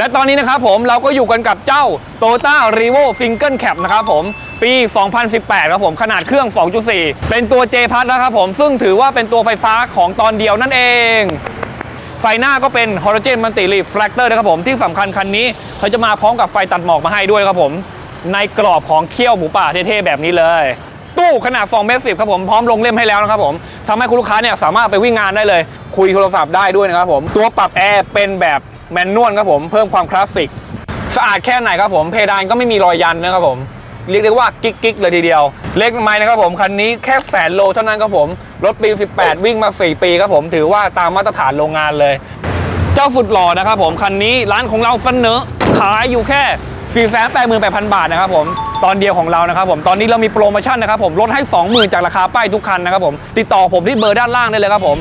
และตอนนี้นะครับผมเราก็อยู่กันกับเจ้า Toyota r e v o Single Cab นะครับผมปี 2018 ครับผมขนาดเครื่อง 2.4 เป็นตัว J พัทนะครับผมซึ่งถือว่าเป็นตัวไฟฟ้าของตอนเดียวนั่นเอง ไฟหน้าก็เป็น Halogen Multi Reflector นะครับผมที่สำคัญคันนี้เขาจะมาพร้อมกับไฟตัดหมอกมาให้ด้วยครับผม ในกรอบของเขี้ยวหมูป่าเท่ๆ แบบนี้เลย ตู้ขนาด2เมตรสิครับผมพร้อมลงเล่มให้แล้วนะครับผมทำให้คุณลูกค้าเนี่ยสามารถไปวิ่งงานได้เลย คุยโทรศัพท์ได้ด้วยนะครับผมตัวปรับแอร์เป็นแบบ แมนนวลครับผมเพิ่มความคลาสสิกสะอาดแค่ไหนครับผมเพดานก็ไม่มีรอยยันนะครับผมเรียกได้ว่ากิ๊กๆเลยทีเดียว เล็กไม่นะครับผมคันนี้แค่แสนโลเท่านั้นครับผมรถปี 18 วิ่งมา 4 ปีครับผมถือว่าตามมาตรฐานโรงงานเลย เจ้าฟุดหล่อนะครับผมคันนี้ร้านของเราเสนอขายอยู่แค่4 8 8 0 0 0 บาทนะครับผมตอนเดียวของเรานะครับผมตอนนี้เรามีโปรโมชั่นนะครับผมลดให้ 20,000 จากราคาป้ายทุกคันนะครับผมติดต่อผมที่เบอร์ด้านล่างได้เลยครับผม